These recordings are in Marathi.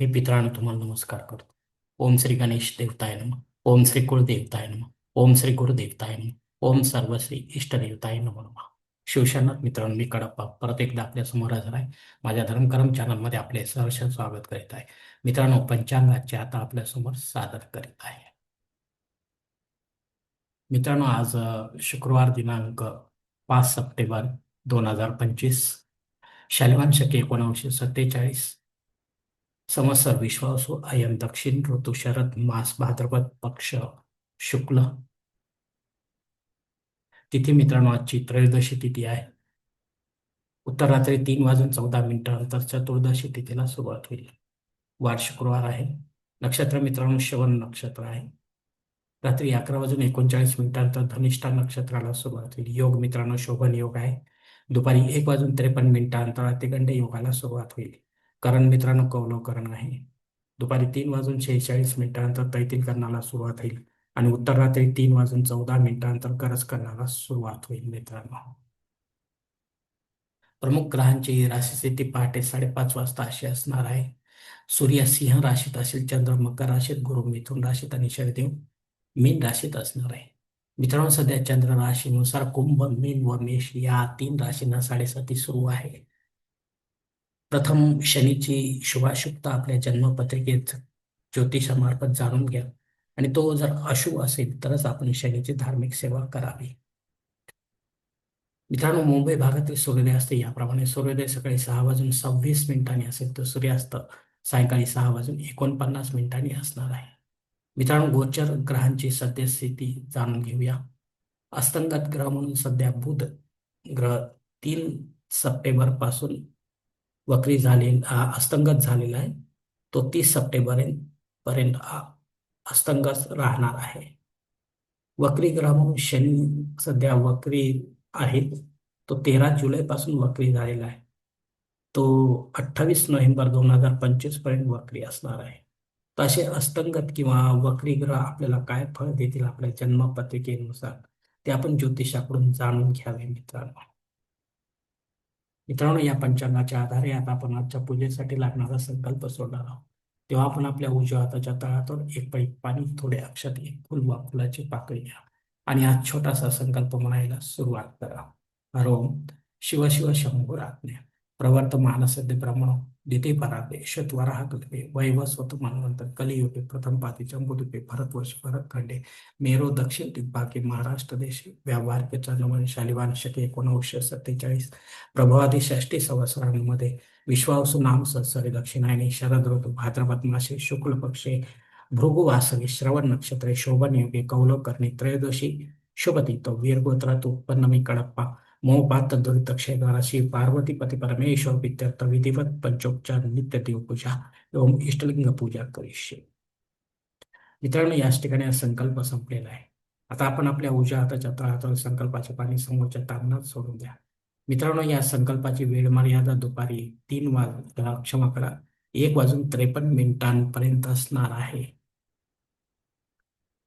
मी पित्रांनो तुम्हाला नमस्कार करतो. ओम श्री गणेश देवताय नम. ओम श्री कुलदेवताय नम. ओम श्री गुरुदेवताय नम. ओम सर्वश्री इष्टदेवताय नमो नमः. शिवशरणात मित्रांनो मी कडप्पा परत एकदा आपल्यासमोर हजर आहे. माझ्या धर्मकरम चॅनलमध्ये आपले सहर्ष स्वागत करीत आहे. मित्रांनो पंचांगाचे आता आपल्यासमोर सादर करीत आहे. मित्रांनो आज शुक्रवार दिनांक पाच सप्टेंबर दोन हजार पंचवीस. शालिवान शके एकोणावीसशे सत्तेचाळीस. समस्त विश्वासू अयन दक्षिण ऋतु शरद मास भाद्रपद पक्ष शुक्ल. तिथी मित्रांनो आजची त्रयोदशी तिथी आहे. उत्तर रात्री तीन वाजून चौदा मिनिटानंतर चतुर्दशी तिथीला सुरुवात होईल. वार शुक्रवार आहे. नक्षत्र मित्रांनो श्रवण नक्षत्र आहे. रात्री अकरा वाजून एकोणचाळीस मिनिटानंतर धनिष्ठा नक्षत्राला सुरुवात होईल. योग मित्रांनो शोभन योग आहे. दुपारी एक वाजून त्रेपन्न मिनिटानंतर अतिगंड योगाला सुरुवात होईल. करण मित्रांनो कौलवकरण आहे. दुपारी तीन वाजून शेहेचाळीस मिनिटानंतर तैतील करणाला सुरुवात होईल आणि उत्तर रात्री तीन वाजून चौदा मिनिटानंतर गरज करण्याला सुरुवात होईल मित्रांनो. प्रमुख ग्रहांची राशी स्थिती पहाटे साडेपाच वाजता अशी असणार आहे. सूर्य सिंह राशीत असेल चंद्र मकर राशीत गुरु मिथुन राशीत आणि शनिदेव मीन राशीत असणार आहे. मित्रांनो सध्या चंद्र राशीनुसार कुंभ मीन व मेष या तीन राशींना साडेसाती सुरू आहे. प्रथम शनीची शुभाशुभता आपल्या जन्मपत्रिकेत ज्योतिषामार्फत जाणून घ्या. आणि तो जर अशुभ असेल तरच आपण शनीची धार्मिक सेवा करावी. मित्रांनो मुंबई भागातील असते. याप्रमाणे सूर्योदय सकाळी सहा वाजून सव्वीस मिनिटांनी असेल तर सूर्यास्त सायंकाळी सहा वाजून एकोणपन्नास मिनिटांनी असणार आहे. मित्रांनो गोचर ग्रहांची सद्यस्थिती जाणून घेऊया. अस्तंगत ग्रह म्हणून सध्या बुध ग्रह तीन सप्टेंबरपासून वक्री झाले अस्तंगत झालेला आहे. तो तीस सप्टेंबर पर्यंत अस्तंगत राहणार आहे. वक्री ग्रह म्हणून शनी सध्या वक्री आहे तो तेरा जुलैपासून वक्री झालेला आहे. तो अठ्ठावीस नोव्हेंबर दोन हजार पंचवीसपर्यंत वक्री असणार आहे. तर असे अस्तंगत किंवा वक्री ग्रह आपल्याला काय फळ देतील आपल्या जन्मपत्रिकेनुसार ते आपण ज्योतिषाकडून जाणून घ्यावे मित्रांनो. मित्रांनो या पंचांगाच्या आधारे आता आपण आजच्या पूजेसाठी लागणारा संकल्प सोडणार आहोत. तेव्हा आपण आपल्या उजव्या हाताच्या तळातून एक पैक पाणी थोडे अक्षत एक फुल वा फुलाची पाकळी घ्या. आणि आज छोटासा संकल्प म्हणायला सुरुवात करा. हरोम शिव शिव शंभू राज्ञा प्रवर्त मानसद्य ब्रह्मण. दिते परादे शतवराह कल्पे वैवस्वत मनवंतर कलियुगे प्रथम पाती जंबुदीपे भरतवर्ष भरतखंडे मेरो दक्षिण दिग्भागे महाराष्ट्र देश व्यावहारिक चंद्रमण शालिवान शके एकोणविशे सत्तेचाळीस प्रभावादी षष्टी संवत्सरांमध्ये विश्वावसु नाम संवत्सरे दक्षिणायने शरद ऋतू भाद्रपद मासे शुक्ल पक्षे भृगुवासवी श्रवण नक्षत्रे शोभन योगे कौलोकर्णी त्रयोदशी शुभती तो वीरगोत्रात उत्पन्नमी कडप्पा मोपात पार्वतीपति श्री पार्वती पती परमेश्वर विद्यार्थ विधिवत पंचोपचार नित्य देवपूजा एवं इष्टलिंग पूजा करिष्ये। मित्रांनो याच ठिकाणी हा संकल्प संपलेला आहे। आता आपण आपल्या उजव्या हाताच्या तळातळ संकल्पाचे पाणी समोरच्या तांबणात सोडून द्या। मित्रांनो या संकल्पाची वेळ मर्यादा दुपारी तीन वाज क्षमा करा। एक वाजून त्रेपन्न मिनिटांपर्यंत असणार आहे।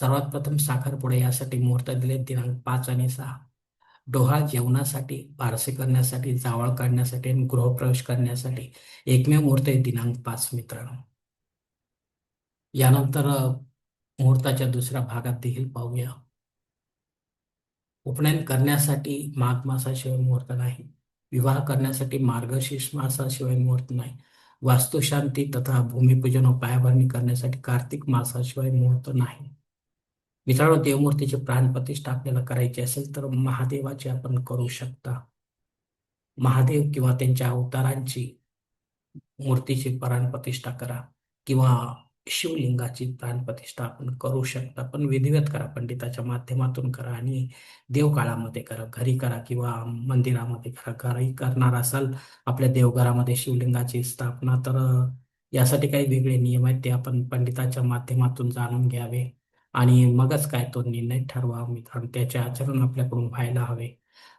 सर्वात प्रथम साखरपुडे यासाठी मुहूर्त दिले. दिनांक पाच आणि सहा. डोहाळ जेवणासाठी बारसे करण्यासाठी जावळ काढण्यासाठी आणि गृहप्रवेश करण्यासाठी एकमेव मुहूर्त आहे दिनांक पाच मित्रांनो. यानंतर मुहूर्ताच्या दुसऱ्या भागात देखील पाहूया. उपनयन करण्यासाठी माघ मासाशिवाय मुहूर्त नाही. विवाह करण्यासाठी मार्गशीर्ष मासाशिवाय मुहूर्त नाही. वास्तुशांती तथा भूमिपूजन व पायाभरणी करण्यासाठी कार्तिक मासाशिवाय मुहूर्त नाही. मित्रांनो देवमूर्तीची प्राणप्रतिष्ठा आपल्याला करायची असेल तर महादेवाची आपण करू शकता. महादेव किंवा त्यांच्या अवतारांची मूर्तीची प्राणप्रतिष्ठा करा किंवा शिवलिंगाची प्राणप्रतिष्ठा आपण करू शकता. पण विधिवत करा पंडिताच्या माध्यमातून करा आणि देवकाळामध्ये करा घरी करा किंवा मंदिरामध्ये करा. घरी करणार असाल आपल्या देवघरामध्ये शिवलिंगाची स्थापना तर यासाठी काही वेगळे नियम आहेत ते आपण पंडिताच्या माध्यमातून जाणून घ्यावे. आणि मगच काय तो निर्णय ठरवा मित्रांनो त्याचे आचरण आपल्याकडून व्हायला हवे.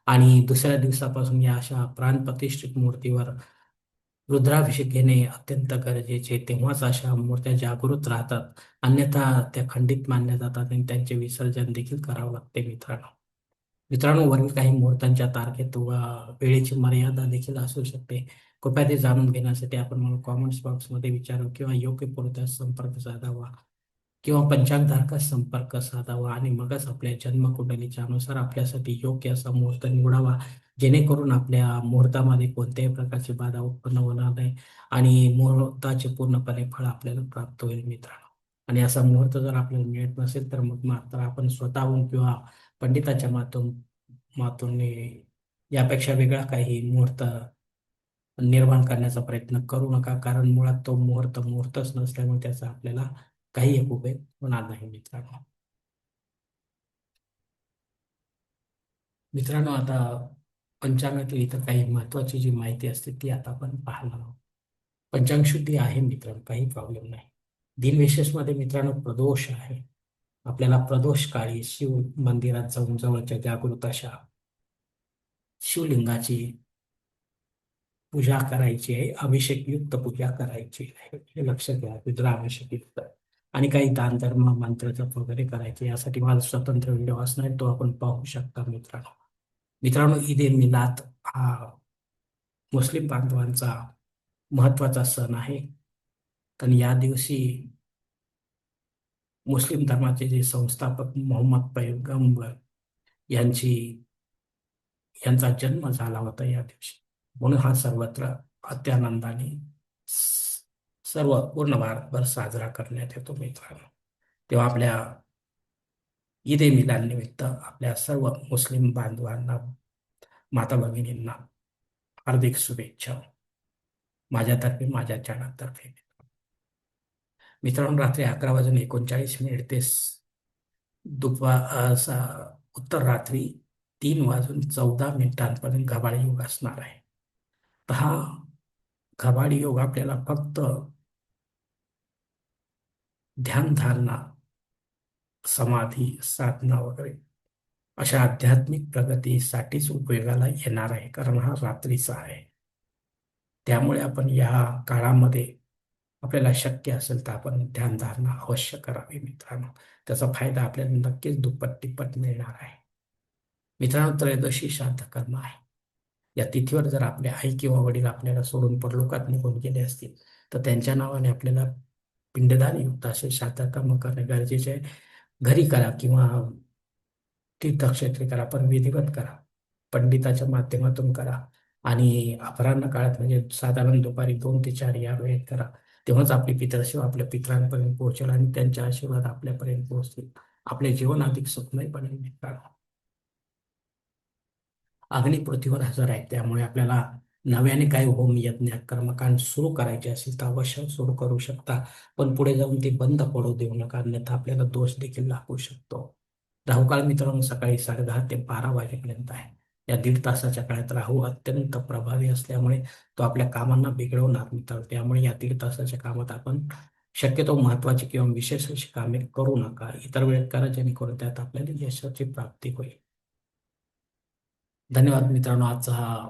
आणि दुसऱ्या दिवसापासून या अशा प्राणप्रतिष्ठित मूर्तीवर रुद्राभिषेक घेणे अत्यंत गरजेचे. तेव्हाच अशा मूर्त्या जागृत राहतात. अन्यथा त्या खंडित मानल्या जातात आणि त्यांचे विसर्जन देखील करावं लागते मित्रांनो. मित्रांनो वरील काही मुहूर्तांच्या तारखेत व वेळेची मर्यादा देखील असू शकते. कृपया ते जाणून घेण्यासाठी आपण मला कॉमेंट्स बॉक्समध्ये विचारू किंवा योग्य पुरत्या संपर्क साधावा. किंवा पंचांगधारका संपर्क साधावा आणि मगच आपल्या जन्मकुंडलीच्या अनुसार आपल्यासाठी योग्य असा मुहूर्त निवडावा जेणेकरून आपल्या मुहूर्तामध्ये कोणत्याही प्रकारची बाधा उत्पन्न होणार नाही आणि मुहूर्ताचे पूर्णपणे फळ आपल्याला प्राप्त होईल मित्रांनो. आणि असा मुहूर्त जर आपल्याला मिळत नसेल तर मग मात्र आपण स्वतःहून किंवा पंडिताच्या मातून यापेक्षा वेगळा काही मुहूर्त निर्माण करण्याचा प्रयत्न करू नका कारण मुळात तो मुहूर्त मुहूर्तच नसल्यामुळे त्याचा आपल्याला काही एक उपयोग होणार नाही मित्रांनो. मित्रांनो आता पंचांगातील इथं काही महत्वाची जी माहिती असते ती आता आपण पाहणार आहोत. पंचांग शुद्धी आहे मित्रांनो काही प्रॉब्लेम नाही. दिनविशेषमध्ये मित्रांनो प्रदोष आहे. आपल्याला प्रदोष काळी शिव मंदिरात जाऊन जवळच्या जागृत अशा शिवलिंगाची पूजा करायची आहे. अभिषेक युक्त पूजा करायची आहे. हे लक्षात घ्या रुद्राभिषेक युक्त आणि काही दान धर्म मंत्र जप वगैरे करायचे यासाठी माझा स्वतंत्र व्हिडिओ असणार तो आपण पाहू शकता मित्रांनो. मित्रांनो ईद ए मिलाद हा मुस्लिम बांधवांचा महत्त्वाचा सण आहे. कारण या दिवशी मुस्लिम धर्माचे जे संस्थापक मोहम्मद पैगंबर यांची यांचा जन्म झाला होता या दिवशी. म्हणून हा सर्वत्र अत्यानंदाने सर्व पूर्ण भारतभर साजरा करण्यात येतो मित्रांनो. तेव्हा आपल्या ईद ए निमित्त आपल्या सर्व मुस्लिम बांधवांना माता भगिनींना हार्दिक शुभेच्छा. माझ्यातर्फे माझ्या चॅनलतर्फे. मित्रांनो रात्री अकरा वाजून एकोणचाळीस मिनिट ते दुपार उत्तर रात्री तीन वाजून चौदा मिनिटांपर्यंत घबाडी योग असणार आहे. तर हा घबाडी योग आपल्याला फक्त ध्यानधारणा समाधी साधना वगैरे अशा आध्यात्मिक प्रगतीसाठीच उपयोगाला येणार आहे. कारण हा रात्रीचा आहे. त्यामुळे आपण या काळामध्ये आपल्याला शक्य असेल तर आपण ध्यानधारणा अवश्य करावी मित्रांनो. त्याचा फायदा आपल्याला नक्कीच दुप्पट तिप्पट मिळणार आहे. मित्रांनो त्रयोदशी श्राद्ध कर्म आहे. या तिथीवर जर आपले आई किंवा वडील आपल्याला सोडून परलोकात निघून गेले असतील तर त्यांच्या नावाने आपल्याला पिंडदान युक्त असे श्राद्ध कर्म करणे गरजेचे आहे. घरी करा किंवा तीर्थक्षेत्री करा पण विधिवत करा. पंडिताच्या माध्यमातून करा. आणि अपराह्न काळात म्हणजे साधारण दुपारी दोन ते चार या वेळेत करा. तेव्हाच आपली पितरशिव आपल्या पितरांपर्यंत पोहोचेल आणि त्यांच्या आशीर्वाद आपल्यापर्यंत पोहोचतील. आपले जीवन अधिक सुखमय बनेल अग्नि पृथ्वीवर हजर आहे त्यामुळे आपल्याला नव्याने काही होम यज्ञ कर्मकांड सुरू करायचे असेल तर अवश्य सुरू करू शकता. पण पुढे जाऊन ते बंद पडू देऊ नका अन्यथा आपल्याला दोष देखील लागू शकतो. राहुकाळ मित्रांनो सकाळी साडे दहा ते बारा वाजेपर्यंत आहे. या दीड तासाच्या काळात राहू अत्यंत प्रभावी असल्यामुळे तो आपल्या कामांना बिघडवणार मित्र त्यामुळे या दीड तासाच्या कामात आपण शक्यतो महत्वाची किंवा विशेष अशी कामे करू नका. इतर वेळेत करा जेणेकरून त्यात आपल्याला यशाची प्राप्ती होईल. धन्यवाद मित्रांनो. आजचा हा